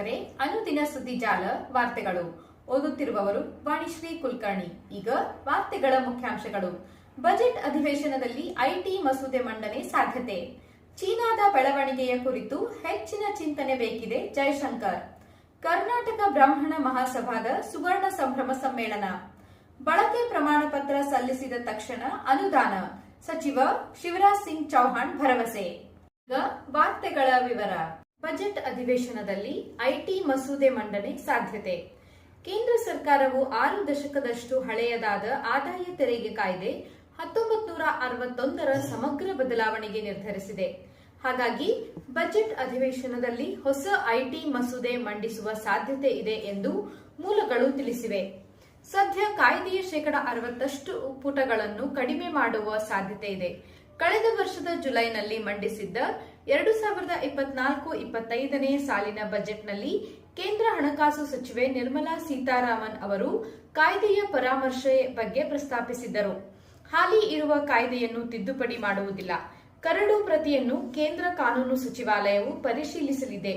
ವೀಕ್ಷಕರೇ, ಅನುದಿನ ಸುದ್ದಿಜಾಲ ವಾರ್ತೆಗಳು. ಓದುತ್ತಿರುವವರು ವಾಣಿಶ್ರೀ ಕುಲಕರ್ಣಿ. ಈಗ ವಾರ್ತೆಗಳ ಮುಖ್ಯಾಂಶಗಳು. ಬಜೆಟ್ ಅಧಿವೇಶನದಲ್ಲಿ ಐಟಿ ಮಸೂದೆ ಮಂಡನೆ ಸಾಧ್ಯತೆ. ಚೀನಾದ ಬೆಳವಣಿಗೆಯ ಕುರಿತು ಹೆಚ್ಚಿನ ಚಿಂತನೆ ಬೇಕಿದೆ ಜಯಶಂಕರ್ ಕರ್ನಾಟಕ ಬ್ರಾಹ್ಮಣ ಮಹಾಸಭಾದ ಸುವರ್ಣ ಸಂಭ್ರಮ ಸಮ್ಮೇಳನ. ಬಳಕೆ ಪ್ರಮಾಣ ಪತ್ರ ಸಲ್ಲಿಸಿದ ತಕ್ಷಣ ಅನುದಾನ. ಸಚಿವ ಶಿವರಾಜ್ ಸಿಂಗ್ ಚೌಹಾಣ್ ಭರವಸೆ. ಈಗ ವಾರ್ತೆಗಳ ವಿವರ. ಬಜೆಟ್ ಅಧಿವೇಶನದಲ್ಲಿ ಐಟಿ ಮಸೂದೆ ಮಂಡನೆ ಸಾಧ್ಯತೆ. ಕೇಂದ್ರ ಸರ್ಕಾರವು ಆರು ದಶಕದಷ್ಟು ಹಳೆಯದಾದ ಆದಾಯ ತೆರಿಗೆ ಕಾಯ್ದೆ ಹತ್ತೊಂಬತ್ತು ನೂರ ಅರವತ್ತೊಂದರ ಸಮಗ್ರ ಬದಲಾವಣೆಗೆ ನಿರ್ಧರಿಸಿದೆ. ಹಾಗಾಗಿ ಬಜೆಟ್ ಅಧಿವೇಶನದಲ್ಲಿ ಹೊಸ ಐಟಿ ಮಸೂದೆ ಮಂಡಿಸುವ ಸಾಧ್ಯತೆ ಇದೆ ಎಂದು ಮೂಲಗಳು ತಿಳಿಸಿವೆ. ಸದ್ಯ ಕಾಯ್ದೆಯ ಶೇಕಡ ಅರವತ್ತಷ್ಟು ಪುಟಗಳನ್ನು ಕಡಿಮೆ ಮಾಡುವ ಸಾಧ್ಯತೆ ಇದೆ. ಕಳೆದ ವರ್ಷದ ಜುಲೈನಲ್ಲಿ ಮಂಡಿಸಿದ್ದ ಎರಡು ಸಾವಿರದ ಇಪ್ಪತ್ನಾಲ್ಕು ಇಪ್ಪತ್ತೈದನೇ ಸಾಲಿನ ಬಜೆಟ್ನಲ್ಲಿ ಕೇಂದ್ರ ಹಣಕಾಸು ಸಚಿವೆ ನಿರ್ಮಲಾ ಸೀತಾರಾಮನ್ ಅವರು ಕಾಯ್ದೆಯ ಪರಾಮರ್ಶೆ ಬಗ್ಗೆ ಪ್ರಸ್ತಾಪಿಸಿದ್ದರು. ಹಾಲಿ ಇರುವ ಕಾಯ್ದೆಯನ್ನು ತಿದ್ದುಪಡಿ ಮಾಡುವುದಿಲ್ಲ. ಕರಡು ಪ್ರತಿಯನ್ನು ಕೇಂದ್ರ ಕಾನೂನು ಸಚಿವಾಲಯವು ಪರಿಶೀಲಿಸಲಿದೆ.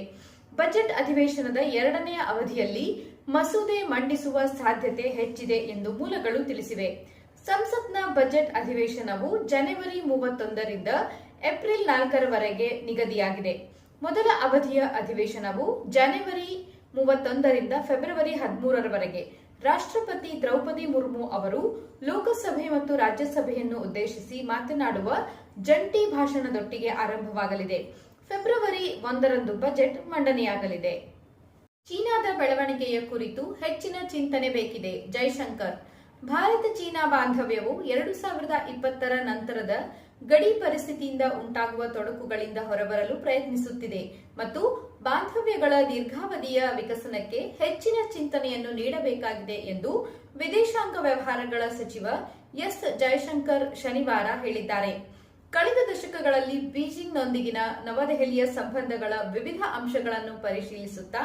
ಬಜೆಟ್ ಅಧಿವೇಶನದ ಎರಡನೆಯ ಅವಧಿಯಲ್ಲಿ ಮಸೂದೆ ಮಂಡಿಸುವ ಸಾಧ್ಯತೆ ಹೆಚ್ಚಿದೆ ಎಂದು ಮೂಲಗಳು ತಿಳಿಸಿವೆ. ಸಂಸತ್ನ ಬಜೆಟ್ ಅಧಿವೇಶನವು ಜನವರಿ ಮೂವತ್ತೊಂದರಿಂದ ಏಪ್ರಿಲ್ ನಾಲ್ಕರವರೆಗೆ ನಿಗದಿಯಾಗಿದೆ. ಮೊದಲ ಅವಧಿಯ ಅಧಿವೇಶನವು ಜನವರಿ ಮೂವತ್ತೊಂದರಿಂದ ಫೆಬ್ರವರಿ ಹದಿಮೂರರವರೆಗೆ. ರಾಷ್ಟ್ರಪತಿ ದ್ರೌಪದಿ ಮುರ್ಮು ಅವರು ಲೋಕಸಭೆ ಮತ್ತು ರಾಜ್ಯಸಭೆಯನ್ನು ಉದ್ದೇಶಿಸಿ ಮಾತನಾಡುವ ಜಂಟಿ ಭಾಷಣದೊಟ್ಟಿಗೆ ಆರಂಭವಾಗಲಿದೆ. ಫೆಬ್ರವರಿ ಒಂದರಂದು ಬಜೆಟ್ ಮಂಡನೆಯಾಗಲಿದೆ. ಚೀನಾದ ಬೆಳವಣಿಗೆಯ ಕುರಿತು ಹೆಚ್ಚಿನ ಚಿಂತನೆ ಬೇಕಿದೆ. ಜೈಶಂಕರ್ ಭಾರತ ಚೀನಾ ಬಾಂಧವ್ಯವು ಎರಡು ಸಾವಿರದ ಇಪ್ಪತ್ತರ ನಂತರದ ಗಡಿ ಪರಿಸ್ಥಿತಿಯಿಂದ ಉಂಟಾಗುವ ತೊಡಕುಗಳಿಂದ ಹೊರಬರಲು ಪ್ರಯತ್ನಿಸುತ್ತಿದೆ ಮತ್ತು ಬಾಂಧವ್ಯಗಳ ದೀರ್ಘಾವಧಿಯ ವಿಕಸನಕ್ಕೆ ಹೆಚ್ಚಿನ ಚಿಂತನೆಯನ್ನು ನೀಡಬೇಕಾಗಿದೆ ಎಂದು ವಿದೇಶಾಂಗ ವ್ಯವಹಾರಗಳ ಸಚಿವ ಎಸ್ ಜಯಶಂಕರ್ ಶನಿವಾರ ಹೇಳಿದ್ದಾರೆ. ಕಳೆದ ದಶಕಗಳಲ್ಲಿ ಬೀಜಿಂಗ್ನೊಂದಿಗಿನ ನವದೆಹಲಿಯ ಸಂಬಂಧಗಳ ವಿವಿಧ ಅಂಶಗಳನ್ನು ಪರಿಶೀಲಿಸುತ್ತಾ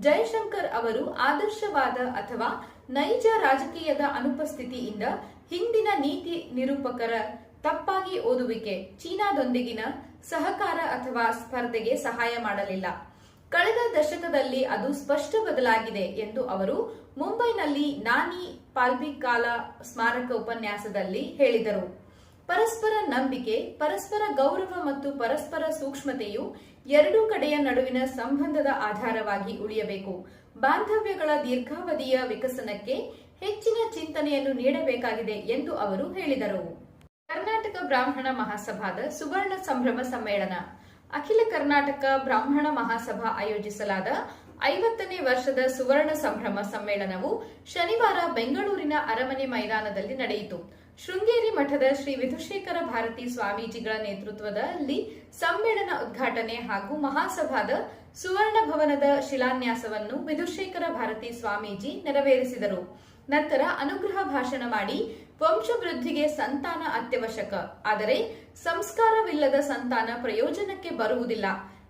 ಜಯಶಂಕರ್ ಅವರು ಆದರ್ಶವಾದ ಅಥವಾ ನೈಜ ರಾಜಕೀಯದ ಅನುಪಸ್ಥಿತಿಯಿಂದ ಹಿಂದಿನ ನೀತಿ ನಿರೂಪಕರ ತಪ್ಪಾಗಿ ಓದುವಿಕೆ ಚೀನಾದೊಂದಿಗಿನ ಸಹಕಾರ ಅಥವಾ ಸ್ಪರ್ಧೆಗೆ ಸಹಾಯ ಮಾಡಲಿಲ್ಲ. ಕಳೆದ ದಶಕದಲ್ಲಿ ಅದು ಸ್ಪಷ್ಟ ಬದಲಾಗಿದೆ ಎಂದು ಅವರು ಮುಂಬೈನಲ್ಲಿ ನಾನಿ ಪಾಲ್ಬಿಕಾಲ ಸ್ಮಾರಕ ಉಪನ್ಯಾಸದಲ್ಲಿ ಹೇಳಿದರು. ಪರಸ್ಪರ ನಂಬಿಕೆ, ಪರಸ್ಪರ ಗೌರವ ಮತ್ತು ಪರಸ್ಪರ ಸೂಕ್ಷ್ಮತೆಯು ಎರಡೂ ಕಡೆಯ ನಡುವಿನ ಸಂಬಂಧದ ಆಧಾರವಾಗಿ ಉಳಿಯಬೇಕು. ಬಾಂಧವ್ಯಗಳ ದೀರ್ಘಾವಧಿಯ ವಿಕಸನಕ್ಕೆ ಹೆಚ್ಚಿನ ಚಿಂತನೆಯನ್ನು ನೀಡಬೇಕಾಗಿದೆ ಎಂದು ಅವರು ಹೇಳಿದರು. ಕರ್ನಾಟಕ ಬ್ರಾಹ್ಮಣ ಮಹಾಸಭಾದ ಸುವರ್ಣ ಸಂಭ್ರಮ ಸಮ್ಮೇಳನ. ಅಖಿಲ ಕರ್ನಾಟಕ ಬ್ರಾಹ್ಮಣ ಮಹಾಸಭಾ ಆಯೋಜಿಸಲಾದ ಐವತ್ತನೇ ವರ್ಷದ ಸುವರ್ಣ ಸಂಭ್ರಮ ಸಮ್ಮೇಳನವು ಶನಿವಾರ ಬೆಂಗಳೂರಿನ ಅರಮನೆ ಮೈದಾನದಲ್ಲಿ ನಡೆಯಿತು. ಶೃಂಗೇರಿ ಮಠದ ಶ್ರೀ ವಿಧುಶೇಖರ ಭಾರತಿ ಸ್ವಾಮೀಜಿಗಳ ನೇತೃತ್ವದಲ್ಲಿ ಸಮ್ಮೇಳನ ಉದ್ಘಾಟನೆ ಹಾಗೂ ಮಹಾಸಭಾದ ಸುವರ್ಣ ಭವನದ ಶಿಲಾನ್ಯಾಸವನ್ನು ವಿಧುಶೇಖರ ಭಾರತಿ ಸ್ವಾಮೀಜಿ ನೆರವೇರಿಸಿದರು. ನಂತರ ಅನುಗ್ರಹ ಭಾಷಣ ಮಾಡಿ ವಂಶವೃದ್ಧಿಗೆ ಸಂತಾನ ಅತ್ಯವಶ್ಯಕ. ಆದರೆ ಸಂಸ್ಕಾರವಿಲ್ಲದ ಸಂತಾನ ಪ್ರಯೋಜನಕ್ಕೆ ಬರುವುದಿಲ್ಲ.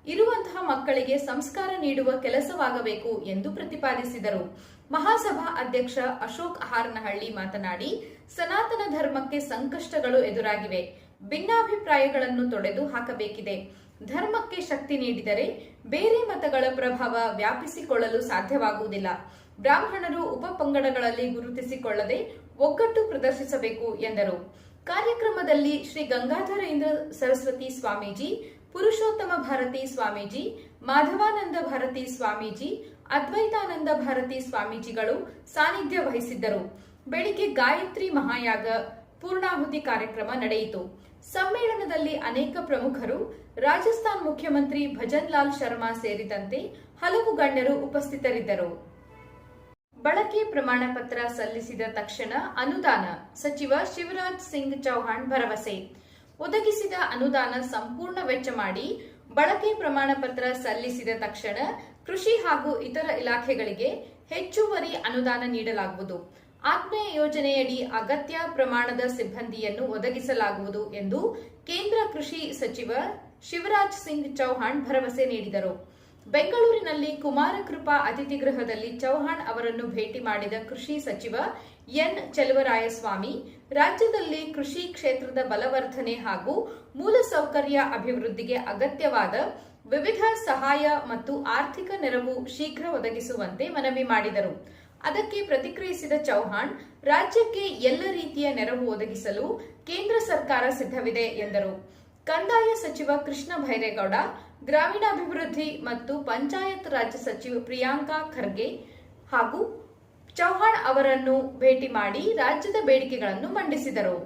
ಇರುವಂತಹ ಮಕ್ಕಳಿಗೆ ಸಂಸ್ಕಾರ ನೀಡುವ ಕೆಲಸವಾಗಬೇಕು ಎಂದು ಪ್ರತಿಪಾದಿಸಿದರು. ಮಹಾಸಭಾ ಅಧ್ಯಕ್ಷ ಅಶೋಕ್ ಹಾರನಹಳ್ಳಿ ಮಾತನಾಡಿ, ಸನಾತನ ಧರ್ಮಕ್ಕೆ ಸಂಕಷ್ಟಗಳು ಎದುರಾಗಿವೆ. ಭಿನ್ನಾಭಿಪ್ರಾಯಗಳನ್ನು ತೊಡೆದು ಹಾಕಬೇಕಿದೆ. ಧರ್ಮಕ್ಕೆ ಶಕ್ತಿ ನೀಡಿದರೆ ಬೇರೆ ಮತಗಳ ಪ್ರಭಾವ ವ್ಯಾಪಿಸಿಕೊಳ್ಳಲು ಸಾಧ್ಯವಾಗುವುದಿಲ್ಲ. ಬ್ರಾಹ್ಮಣರು ಉಪ ಪಂಗಡಗಳಲ್ಲಿ ಗುರುತಿಸಿಕೊಳ್ಳದೆ ಒಗ್ಗಟ್ಟು ಪ್ರದರ್ಶಿಸಬೇಕು ಎಂದರು. ಕಾರ್ಯಕ್ರಮದಲ್ಲಿ ಶ್ರೀ ಗಂಗಾಧರೇಂದ್ರ ಸರಸ್ವತಿ ಸ್ವಾಮೀಜಿ, ಪುರುಷೋತ್ತಮ ಭಾರತಿ ಸ್ವಾಮೀಜಿ, ಮಾಧವಾನಂದ ಭಾರತಿ ಸ್ವಾಮೀಜಿ ಅದ್ವೈತಾನಂದ ಭಾರತಿ ಸ್ವಾಮೀಜಿಗಳು ಸಾನ್ನಿಧ್ಯ ವಹಿಸಿದ್ದರು. ಬೆಳಿಗ್ಗೆ ಗಾಯತ್ರಿ ಮಹಾಯಾಗ ಪೂರ್ಣಾಹುತಿ ಕಾರ್ಯಕ್ರಮ ನಡೆಯಿತು. ಸಮ್ಮೇಳನದಲ್ಲಿ ಅನೇಕ ಪ್ರಮುಖರು, ರಾಜಸ್ಥಾನ್ ಮುಖ್ಯಮಂತ್ರಿ ಭಜನ್ ಲಾಲ್ ಶರ್ಮಾ ಸೇರಿದಂತೆ ಹಲವು ಗಣ್ಯರು ಉಪಸ್ಥಿತರಿದ್ದರು. ಬಳಕೆ ಪ್ರಮಾಣ ಪತ್ರ ಸಲ್ಲಿಸಿದ ತಕ್ಷಣ ಅನುದಾನ ಸಚಿವ ಶಿವರಾಜ್ ಸಿಂಗ್ ಚೌಹಾಣ್ ಭರವಸೆ. ಒದಗಿಸಿದ ಅನುದಾನ ಸಂಪೂರ್ಣ ವೆಚ್ಚ ಮಾಡಿ ಬಳಕೆ ಪ್ರಮಾಣ ಪತ್ರ ಸಲ್ಲಿಸಿದ ತಕ್ಷಣ ಕೃಷಿ ಹಾಗೂ ಇತರ ಇಲಾಖೆಗಳಿಗೆ ಹೆಚ್ಚುವರಿ ಅನುದಾನ ನೀಡಲಾಗುವುದು. ಆತ್ಮೀಯ ಯೋಜನೆಯಡಿ ಅಗತ್ಯ ಪ್ರಮಾಣದ ಸಿಬ್ಬಂದಿಯನ್ನು ಒದಗಿಸಲಾಗುವುದು ಎಂದು ಕೇಂದ್ರ ಕೃಷಿ ಸಚಿವ ಶಿವರಾಜ್ ಸಿಂಗ್ ಚೌಹಾಣ್ ಭರವಸೆ ನೀಡಿದರು. ಬೆಂಗಳೂರಿನಲ್ಲಿ ಕುಮಾರಕೃಪಾ ಅತಿಥಿ ಗೃಹದಲ್ಲಿ ಚೌಹಾಣ್ ಅವರನ್ನು ಭೇಟಿ ಮಾಡಿದ ಕೃಷಿ ಸಚಿವ ಎನ್ ಚೆಲುವರಾಯಸ್ವಾಮಿ, ರಾಜ್ಯದಲ್ಲಿ ಕೃಷಿ ಕ್ಷೇತ್ರದ ಬಲವರ್ಧನೆ ಹಾಗೂ ಮೂಲಸೌಕರ್ಯ ಅಭಿವೃದ್ಧಿಗೆ ಅಗತ್ಯವಾದ ವಿವಿಧ ಸಹಾಯ ಮತ್ತು ಆರ್ಥಿಕ ನೆರವು ಶೀಘ್ರ ಒದಗಿಸುವಂತೆ ಮನವಿ ಮಾಡಿದರು. ಅದಕ್ಕೆ ಪ್ರತಿಕ್ರಿಯಿಸಿದ ಚೌಹಾಣ್, ರಾಜ್ಯಕ್ಕೆ ಎಲ್ಲ ರೀತಿಯ ನೆರವು ಒದಗಿಸಲು ಕೇಂದ್ರ ಸರ್ಕಾರ ಸಿದ್ಧವಿದೆ ಎಂದರು. ಕಂದಾಯ ಸಚಿವ ಕೃಷ್ಣ ಭೈರೇಗೌಡ, ಗ್ರಾಮೀಣಾಭಿವೃದ್ಧಿ ಮತ್ತು ಪಂಚಾಯತ್ ರಾಜ್ಯ ಸಚಿವ ಪ್ರಿಯಾಂಕಾ ಖರ್ಗೆ ಹಾಗೂ ಚೌಹಾಣ್ ಅವರನ್ನು ಭೇಟಿ ಮಾಡಿ ರಾಜ್ಯದ ಬೇಡಿಕೆಗಳನ್ನು ಮಂಡಿಸಿದರು.